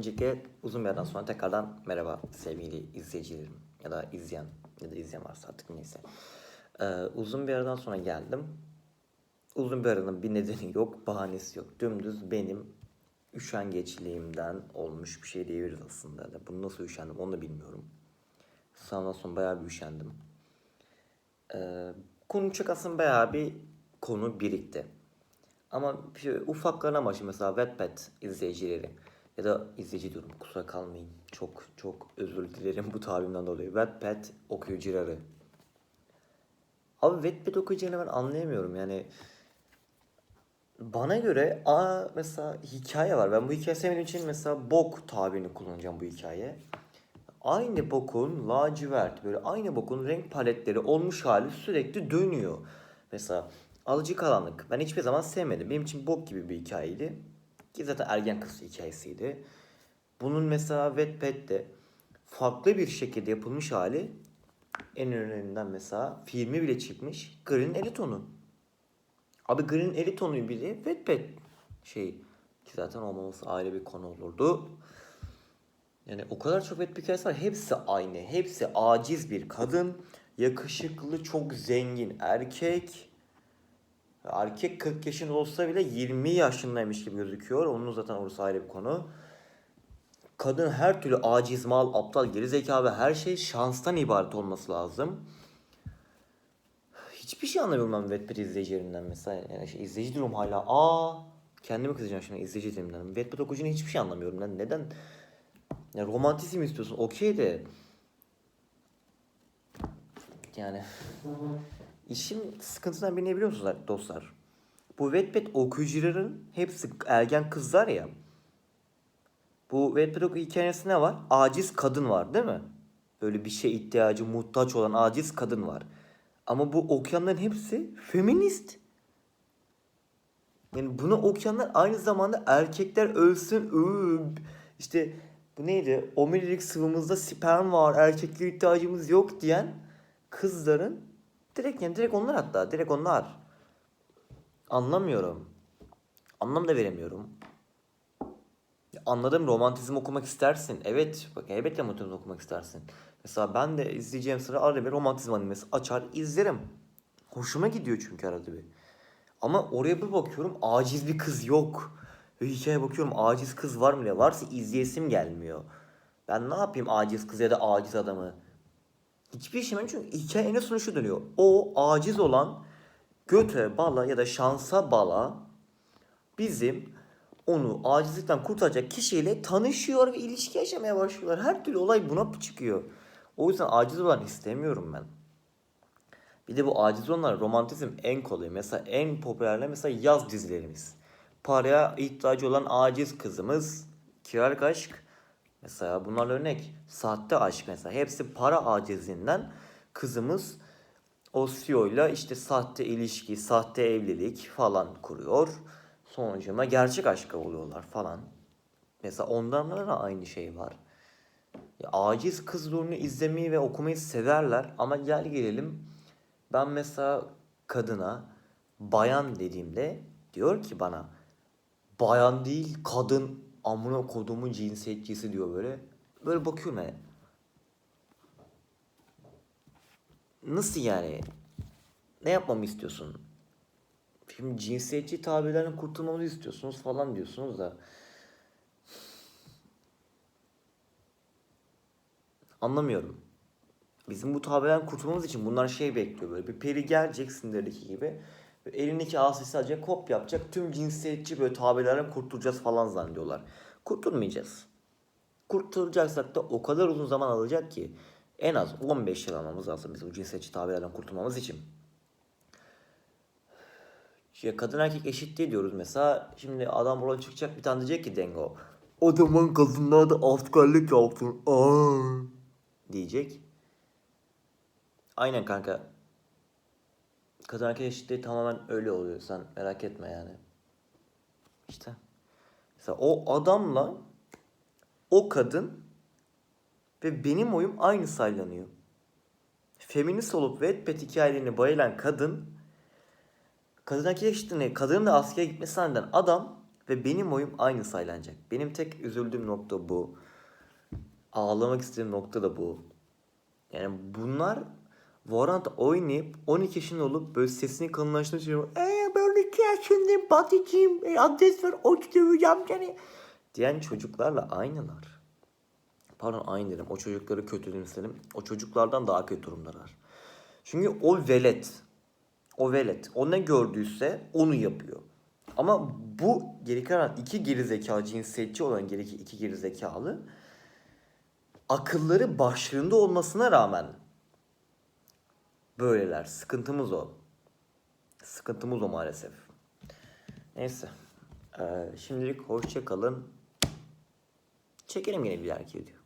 Öncelikle uzun bir aradan sonra tekrardan merhaba sevgili izleyicilerim ya da izleyen ya da izleyen varsa artık neyse. Ee, uzun bir aradan sonra geldim. Uzun bir aranın bir nedeni yok, bahanesi yok. Dümdüz benim üşengeçliğimden olmuş bir şey diyebiliriz aslında. Da Bunu nasıl üşendim onu da bilmiyorum. Sağdan sonra bayağı bir üşendim. Ee, konuşacak aslında bayağı bir konu birikti. Ama bir ufaklarına başı mesela Wattpad izleyicileri ya da izleyici diyorum kusura kalmayın. Çok çok özür dilerim bu tabirimden dolayı. Wattpad okuyucuları. Abi Wattpad okuyucularını ben anlayamıyorum yani. Bana göre aa mesela hikaye var. Ben bu hikaye sevmediğim için mesela bok tabirini kullanacağım bu hikaye. Aynı bokun lacivert böyle aynı bokun renk paletleri olmuş hali sürekli dönüyor. Mesela alıcı karanlık ben hiçbir zaman sevmedim. Benim için bok gibi bir hikayeydi. Ki zaten ergen kız hikayesiydi. Bunun mesela Wattpad'de farklı bir şekilde yapılmış hali en önemlilerinden mesela filmi bile çıkmış Green Eritonu. Abi Green Eritonu'yu bile Wattpad şey ki zaten olmaması ayrı bir konu olurdu. Yani o kadar çok Wattpad hikayesi var. Hepsi aynı. Hepsi aciz bir kadın. Yakışıklı, çok zengin erkek. Erkek 40 yaşında olsa bile 20 yaşındaymış gibi gözüküyor. Onun zaten orası ayrı bir konu. Kadın her türlü aciz, mal, aptal, gerizekalı ve her şey şanstan ibaret olması lazım. Hiçbir şey anlamıyorum ben Wattpad izleyicilerinden mesela. Yani şey, izleyici durum hala. Aa, kendimi kızacağım şimdi izleyici dilimden. Wattpad okuyucunun hiçbir şey anlamıyorum. Ben neden? Ya romantizm istiyorsun okey de. Yani işin sıkıntısından birini biliyor musunuz dostlar? Bu Wattpad okuyucuların hepsi ergen kızlar ya. Bu Wattpad oku hikayesinde ne var? Aciz kadın var değil mi? Böyle bir şey ihtiyacı muhtaç olan aciz kadın var. Ama bu okuyanların hepsi feminist. Yani bunu okuyanlar aynı zamanda erkekler ölsün öb. İşte bu neydi? Omurilik sıvımızda sperm var, erkekliğe ihtiyacımız yok diyen kızların direkt yani direkt onlar hatta direkt onlar. Anlamıyorum. Anlam da veremiyorum. Anladım romantizm okumak istersin. Evet bak elbette romantizm okumak istersin. Mesela ben de izleyeceğim sıra arada bir romantizm animesi açar izlerim. Hoşuma gidiyor çünkü arada bir. Ama oraya bir bakıyorum aciz bir kız yok. Ve hikayeye bakıyorum aciz kız var mı diye. Varsa izleyesim gelmiyor. Ben ne yapayım aciz kız ya da aciz adamı? Hiçbir yok çünkü hikaye en sonu şu dönüyor. O aciz olan göte bala ya da şansa bala bizim onu acizlikten kurtaracak kişiyle tanışıyor ve ilişki yaşamaya başlıyorlar. Her türlü olay buna çıkıyor. O yüzden aciz olan istemiyorum ben. Bir de bu aciz olanlar romantizm en kolay. Mesela en popülerler mesela yaz dizilerimiz. Paraya ihtiyacı olan aciz kızımız. Kiralık aşk. Mesela bunlar örnek. Sahte aşk mesela. Hepsi para acizinden kızımız o CEO'yla işte sahte ilişki, sahte evlilik falan kuruyor. Sonucuma gerçek aşka oluyorlar falan. Mesela ondan da aynı şey var. Ya, aciz kız rolünü izlemeyi ve okumayı severler ama gel gelelim ben mesela kadına bayan dediğimde diyor ki bana bayan değil kadın amına kodumun cinsiyetçisi diyor böyle. Böyle bakıyorum yani. Nasıl yani? Ne yapmamı istiyorsun? Şimdi cinsiyetçi tabirlerden kurtulmamızı istiyorsunuz falan diyorsunuz da. Anlamıyorum. Bizim bu tabirlerden kurtulmamız için bunlar şey bekliyor böyle. Bir peri gelecek Cinder'deki gibi. Elindeki asisi alacak, hop yapacak. Tüm cinsiyetçi böyle tabirlerden kurtulacağız falan zannediyorlar. Kurtulmayacağız. Kurtulacaksak da o kadar uzun zaman alacak ki. En az 15 yıl almamız lazım bizim bu cinsiyetçi tabirlerden kurtulmamız için. Ya kadın erkek eşitliği diyoruz mesela. Şimdi adam rol çıkacak bir tane diyecek ki Dengo. O zaman kadınlar da askerlik yapsın. Aa. Diyecek. Aynen kanka. Kadın erkek eşitliği tamamen öyle oluyor. Sen merak etme yani. İşte. Mesela o adamla o kadın ve benim oyum aynı saylanıyor. Feminist olup Wattpad hikayelerine bayılan kadın kadın erkek eşitliğine kadının da askere gitmesi zanneden adam Ve benim oyum aynı saylanacak. Benim tek üzüldüğüm nokta bu. Ağlamak istediğim nokta da bu. Yani bunlar Valorant oynayıp 12 yaşında olup böyle sesini kalınlaştırıp şey Eee ben 12 yaşındayım Batıcıyım e, adres ver oç döveceğim seni diyen çocuklarla aynılar. Pardon aynı dedim. O çocukları kötü dedim. O çocuklardan daha kötü durumdalar. Çünkü o velet. O velet. O ne gördüyse onu yapıyor. Ama bu geri kalan iki gerizekalı cinsiyetçi olan geri iki gerizekalı akılları başlarında olmasına rağmen böyleler. Sıkıntımız o. Sıkıntımız o maalesef. Neyse. Ee, şimdilik hoşça kalın. Çekelim yine bir dahaki video.